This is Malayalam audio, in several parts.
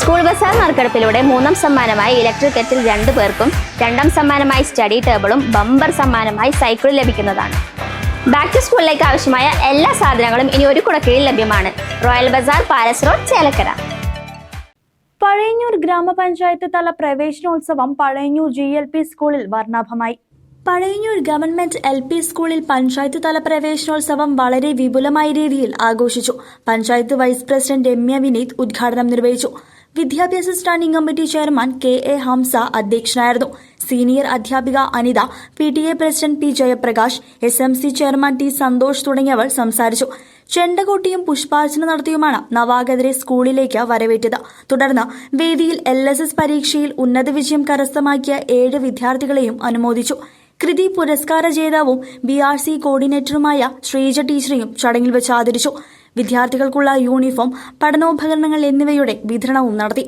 സ്കൂൾ ബസാർ നറുക്കെടുപ്പിലൂടെ മൂന്നാം സമ്മാനമായി ഇലക്ട്രിക് കെറ്റിൽ രണ്ടു പേർക്കും രണ്ടാം സമ്മാനമായി സ്റ്റഡി ടേബിളും ബമ്പർ സമ്മാനമായി സൈക്കിൾ ലഭിക്കുന്നതാണ്. ബാക്ക് ടു സ്കൂളിലേക്ക് ആവശ്യമായ എല്ലാ സാധനങ്ങളും ഇനി ഒരു കുടക്കീഴിൽ ലഭ്യമാണ്. Royal bazaar palace road Chelakkara. Pazhayannur ഗ്രാമപഞ്ചായത്ത് തല പ്രവേശനോത്സവം പഴയന്നൂർ ജി എൽ പി സ്കൂളിൽ വർണാഭമായി. പഴയന്നൂർ ഗവൺമെന്റ് എൽ പി സ്കൂളിൽ പഞ്ചായത്ത് തല പ്രവേശനോത്സവം വളരെ വിപുലമായ രീതിയിൽ ആഘോഷിച്ചു. പഞ്ചായത്ത് വൈസ് പ്രസിഡന്റ് രമ്യ വിനീത് ഉദ്ഘാടനം നിർവഹിച്ചു. വിദ്യാഭ്യാസ standing committee chairman K A Hamsa അധ്യക്ഷനായിരുന്നു. സീനിയർ അധ്യാപിക Anitha P T A president P Jayaprakash S M C chairman T Santhosh തുടങ്ങിയവർ സംസാരിച്ചു. ചെണ്ടകൊട്ടിയും പുഷ്പാർച്ചന നടത്തിയുമാണ് നവാഗതരെ സ്കൂളിലേക്ക് വരവേറ്റത്. തുടർന്ന് വേദിയിൽ എൽ എസ് എസ് പരീക്ഷയിൽ ഉന്നത വിജയം കരസ്ഥമാക്കിയ ഏഴ് വിദ്യാർത്ഥികളെയും അനുമോദിച്ചു. കൃതി പുരസ്കാര ജേതാവും ബി ആർ സി കോർഡിനേറ്ററുമായ ശ്രീജ ടീച്ചറെയും ചടങ്ങിൽ വെച്ച് ആദരിച്ചു. വിദ്യാർത്ഥികൾക്കുള്ള യൂണിഫോം പഠനോപകരണങ്ങൾ എന്നിവയുടെ വിതരണവും നടത്തി.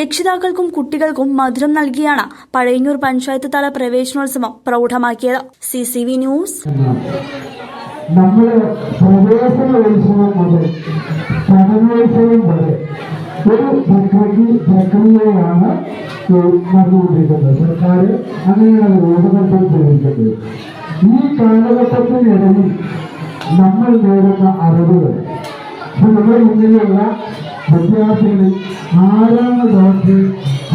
രക്ഷിതാക്കൾക്കും കുട്ടികൾക്കും മധുരം നൽകിയാണ് പഴയന്നൂർ പഞ്ചായത്ത് തല പ്രവേശനോത്സവം പ്രൗഢമാക്കിയത്. സി സി വി ന്യൂസ് നമ്മൾ പ്രവേശനോത്സവം മുതൽ പഠനോത്സവം വരെ ഒരു പ്രക്രിയ പ്രക്രിയയാണ് നടന്നുകൊണ്ടിരിക്കുന്നത്. സർക്കാർ അങ്ങനെയാണ് രൂപകൽപ്പന ചെയ്തിരിക്കുന്നത്. ഈ കാലഘട്ടത്തിനിടയിൽ നമ്മൾ നേടുന്ന അറിവുകൾ മുന്നിലുള്ള വിദ്യാർത്ഥികളിൽ ആരാണ് ഡോക്ടർ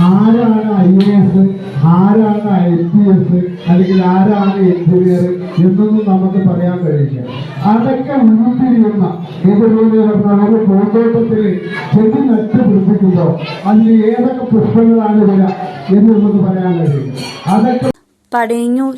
ആരാണ് ഐ എ എസ് ആരാണ് ഐ പി എസ് അല്ലെങ്കിൽ ആരാണ് എഞ്ചിനീയർ എന്നൊന്നും നമുക്ക് പറയാൻ കഴിയില്ല. അതൊക്കെ ഉരുത്തിരിയുന്ന ഇതുപോലെ പൂന്തോട്ടത്തിൽ ചെടി നട്ട് പിടിപ്പിക്കുമ്പോൾ അതിൽ ഏതൊക്കെ പുഷ്പങ്ങളാണ് വരിക എന്ന് നമുക്ക് പറയാൻ കഴിയില്ല. അതൊക്കെ പഴയന്നൂർ